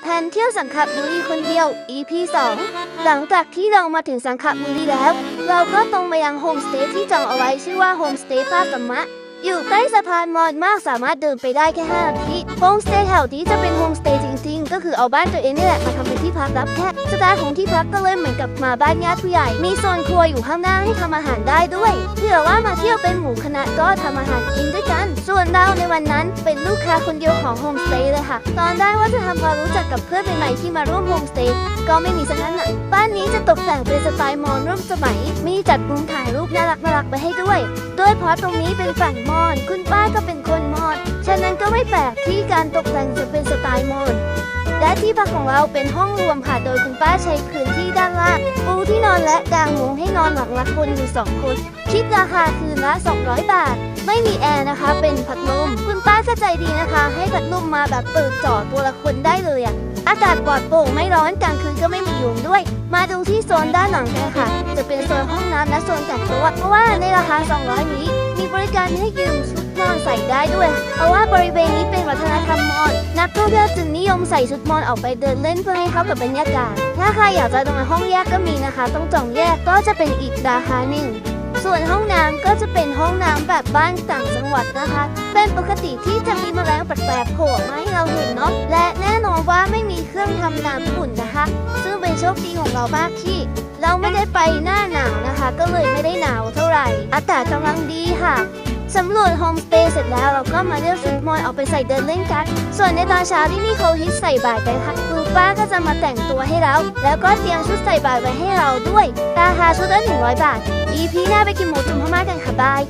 แผนเที่ยวสังขบุรีคนเดียว EP 2 หลังจากที่เรามาถึงสังขบุรีแล้ว เราก็ตรงมายังโฮมสเตย์ที่จองเอาไว้ชื่อว่าโฮมสเตย์ป้าสัมมะ อยู่ใกล้สะพานมอญมากสามารถเดินไปได้แค่5นาที โฮมสเตย์แถวนี้จะเป็นโฮมสเตย์จริงๆ ก็คือเอาบ้านตัวเองนี่แหละมาทำเป็นที่พักรับแขกสไตล์ของที่พักก็เลยเหมือนกับมาบ้านญาติผู้ใหญ่ มีโซนครัวอยู่ข้างหน้าให้ทำอาหารได้ด้วยเผื่อว่ามาเที่ยวเป็นหมู่คณะก็ทำอาหารกินด้วยกัน ส่วนเราในวันนั้นเป็นลูกค้าคนเดียวของโฮมสเตย์เลยค่ะ ตอนแรกว่าจะทำความรู้จักกับเพื่อนใหม่ๆที่มาร่วมโฮมสเตย์ก็ไม่มีสักนั้นอะบ้านนี้จะตกแต่งเป็นสไตล์มอญร่วมสมัย มีจัดมุมถ่ายรูปน่ารักน่ารักๆไปให้ด้วยด้วยเพราะตรงนี้เป็นฝั่งมอญคุณป้าก็เป็นคน ฉะนั้นก็ไม่แปลกที่การตกแต่งจะเป็นสไตล์มอญและที่พักของเราเป็นห้องรวมค่ะ โดยคุณป้าใช้พื้นที่ด้านล่างปูที่นอนและกางมุ้งให้นอนหลังละคนอยู่สองคน คิดราคาคืนละ 200 บาท ไม่มีแอร์นะคะ เป็นพัดลม คุณป้าก็ใจดีนะคะ ให้พัดลมมาแบบเปิดจ่อตัวละคนได้เลยอะอากาศปลอดโปร่งไม่ร้อนกลางคืนก็ไม่มียุงด้วย มาดูที่โซนด้านหลังกันค่ะ จะเป็นโซนห้องน้ำและโซนแต่งตัวเพราะว่าในราคา 200 นี้ มีบริการให้ยืมชุด นอนใส่ได้ด้วย เพราะว่าบริเวณนี้เป็นวัฒนธรรมมอญนักท่องเที่ยวจึงนิยมใส่ชุดมอญออกไปเดินเล่นเพื่อให้เข้ากับบรรยากาศ ถ้าใครอยากจะนอนห้องแยกก็มีนะคะ ต้องจองแยกก็จะเป็นอีกราคาหนึ่ง ส่วนห้องน้ำก็จะเป็นห้องน้ำแบบบ้านต่างจังหวัดนะคะ เป็นปกติที่จะมีแมลงแปลกๆโผล่มาให้เราเห็นเนาะ และแน่นอนว่าไม่มีเครื่องทำน้ำอุ่นนะคะ ซึ่งเป็นโชคดีของเรามากที่เราไม่ได้ไปหน้าหนาวนะคะ ก็เลยไม่ได้หนาวเท่าไหร่ อากาศกำลังดีค่ะ สำรวจโฮมสเตย์เสร็จแล้วเราก็มาเลือกชุดมอยเอาไปใส่เดินเล่นกัน ส่วนในตอนเช้าที่นี่เขาฮิตใส่บาตรกันค่ะคุณป้าก็จะมาแต่งตัวให้เรา แล้วก็เตรียมชุดใส่บาตรไว้ให้เราด้วย ราคาชุดละ100 บาท EP หน้าไปกินหมูจุ่มพม่ากันค่ะบาย